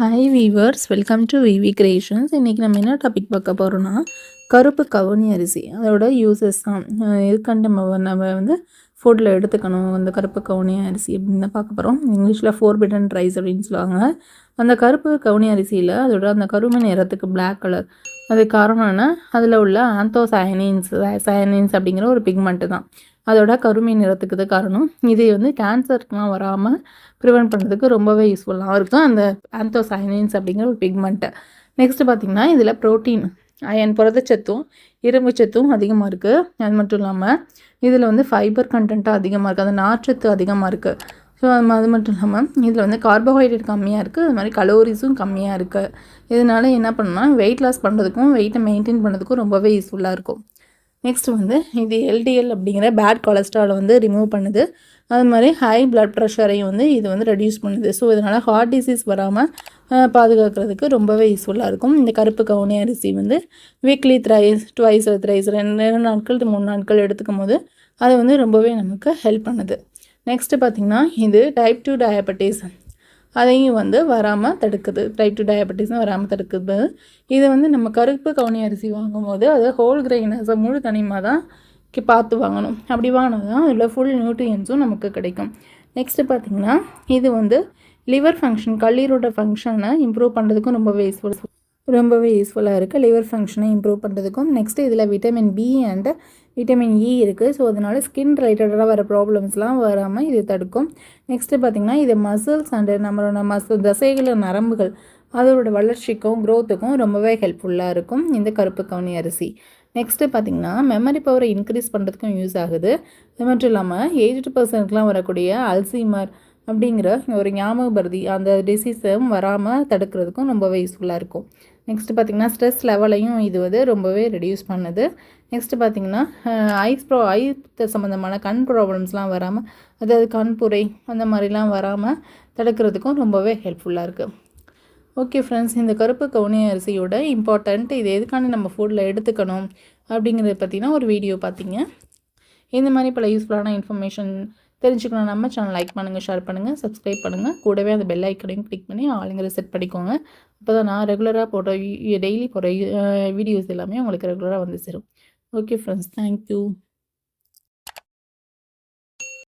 Hi viewers welcome to V V creations இன்றைக்கி நம்ம என்ன டாபிக் பார்க்க போகிறோன்னா கருப்பு கவுனி அரிசி. அதோட யூசஸ் தான். இதுக்காண்டி நம்ம நம்ம வந்து ஃபுட்டில் எடுத்துக்கணும் அந்த கருப்பு கவுனி அரிசி அப்படின்னு தான் பார்க்க போகிறோம் இங்கிலீஷில் ஃபோர் பிட்டன் ரைஸ் அப்படின்னு சொல்லுவாங்க. அந்த கருப்பு கவுனி அரிசியில் அதோட அந்த கருமை நிறத்துக்கு பிளாக் கலர் அது காரணம் அதில் உள்ள ஆந்தோ சயனின்ஸ் சயனின்ஸ் அப்படிங்கிற ஒரு பிக்மெண்ட்டு தான். அதோட கருமை நிறத்துக்கு தான் காரணம். இது வந்து கேன்சருக்குலாம் வராமல் ப்ரிவெண்ட் பண்ணுறதுக்கு ரொம்பவே யூஸ்ஃபுல்லாக இருக்கும். அந்த ஆந்தோசைனின்ஸ் அப்படிங்கிற ஒரு பிக்மெண்ட்டு நெக்ஸ்ட்டு பார்த்திங்கன்னா இதில் ப்ரோட்டீன் அயன் புரதச்சத்தும் இரும்பு சத்தும் அதிகமாக இருக்குது அது மட்டும் இல்லாமல் இதில் வந்து ஃபைபர் கண்டென்ட்டும் அதிகமாக இருக்குது அந்த நார்ச்சத்து அதிகமாக இருக்குது ஸோ அது மட்டும் இல்லாமல் இதில் வந்து கார்போஹைட்ரேட் கம்மியாக இருக்குது அது மாதிரி கலோரிஸும் கம்மியாக இருக்குது இதனால் என்ன பண்ணணும்னா வெயிட் லாஸ் பண்ணுறதுக்கும் வெயிட்டை மெயின்டைன் பண்ணுறதுக்கும் ரொம்பவே யூஸ்ஃபுல்லாக இருக்கும். நெக்ஸ்ட் வந்து இது எல்டிஎல் அப்படிங்கிற பேட் கொலஸ்ட்ராலை வந்து ரிமூவ் பண்ணுது. அது மாதிரி ஹை பிளட் ப்ரெஷரையும் வந்து இது வந்து ரெடியூஸ் பண்ணுது. ஸோ இதனால் ஹார்ட் டிசீஸ் வராமல் பாதுகாக்கிறதுக்கு ரொம்பவே யூஸ்ஃபுல்லாக இருக்கும். இந்த கருப்பு கவுனி அரிசி வந்து வீக்லி த்ரைஸ் ட்வைஸ் த்ரைஸ் ரெண்டு ரெண்டு நாட்கள் மூணு நாட்கள் எடுத்துக்கும் போது அது வந்து ரொம்பவே நமக்கு ஹெல்ப் பண்ணுது. நெக்ஸ்ட்டு பார்த்திங்கன்னா இது டைப் டூ டயபட்டிஸ் அதையும் வந்து வராமல் தடுக்குது. டைப் டூ டயபெட்டிஸும் வராமல் தடுக்குது. இது வந்து நம்ம கருப்பு கவுனி அரிசி வாங்கும்போது அது ஹோல் கிரெயினஸை முழு தனிமாக தான் பார்த்து வாங்கணும். அப்படி வாங்கினா தான் அதில் ஃபுல் நியூட்ரியன்ஸும் நமக்கு கிடைக்கும். நெக்ஸ்ட்டு பார்த்திங்கன்னா இது வந்து லிவர் ஃபங்க்ஷன் கல்லீரோட ஃபங்க்ஷனை இம்ப்ரூவ் பண்ணுறதுக்கும் ரொம்ப யூஸ்ஃபுல் ரொம்பவே யூஸ்ஃபுல்லாக இருக்குது லிவர் ஃபங்க்ஷனை இம்ப்ரூவ் பண்ணுறதுக்கும் நெக்ஸ்ட்டு இதில் vitamin B and vitamin E இருக்குது ஸோ அதனால் ஸ்கின் ரிலேட்டடாக வர ப்ராப்ளம்ஸ்லாம் வராமல் இது தடுக்கும். நெக்ஸ்ட்டு பார்த்திங்கன்னா இது மசில்ஸ் அண்டு நம்மளோட மசில் தசைகள் நரம்புகள் அதோட வளர்ச்சிக்கும் க்ரோத்துக்கும் ரொம்பவே ஹெல்ப்ஃபுல்லாக இருக்கும். இந்த கருப்பு கவுனி அரிசி. நெக்ஸ்ட்டு பார்த்திங்கன்னா மெமரி பவரை இன்க்ரீஸ் பண்ணுறதுக்கும் யூஸ் ஆகுது. அது மட்டும் இல்லாமல் ஏஜ்டு பர்சனுக்குலாம் வரக்கூடிய அல்சீமர் அப்படிங்கிற ஒரு ஞாபகபருதி அந்த டிசீஸும் வராமல் தடுக்கிறதுக்கும் ரொம்பவே யூஸ்ஃபுல்லாக இருக்கும். நெக்ஸ்ட்டு பார்த்திங்கன்னா ஸ்ட்ரெஸ் லெவலையும் இது வந்து ரொம்பவே ரெடியூஸ் பண்ணுது. நெக்ஸ்ட்டு பார்த்திங்கன்னா ஐஸ் ப்ரோ ஐ சம்மந்தமான கண் ப்ராப்ளம்ஸ்லாம் வராமல் அதாவது கண்புரை அந்த மாதிரிலாம் வராமல் தடுக்கிறதுக்கும் ரொம்பவே ஹெல்ப்ஃபுல்லாக இருக்குது ஓகே ஃப்ரெண்ட்ஸ் இந்த கருப்பு கவுனி அரிசியோட இம்பார்ட்டண்ட் இது எதுக்கான நம்ம ஃபுட்டில் எடுத்துக்கணும் அப்படிங்கிறத பற்றினா ஒரு வீடியோ பார்த்தீங்க இந்த மாதிரி பல யூஸ்ஃபுல்லான இன்ஃபர்மேஷன் தெரிஞ்சுக்கணும் நம்ம சேனல் லைக் பண்ணுங்கள் ஷேர் பண்ணுங்கள் சப்ஸ்கிரைப் பண்ணுங்கள் கூடவே அந்த பெல் ஐக்கனையும் கிளிக் பண்ணி ஆளுங்கிற செட் பண்ணிக்கோங்க. அப்போ தான் நான் ரெகுலராக போடுற டெய்லி போடுற வீடியோஸ் எல்லாமே உங்களுக்கு ரெகுலராக வந்து சேரும். Okay friends thank you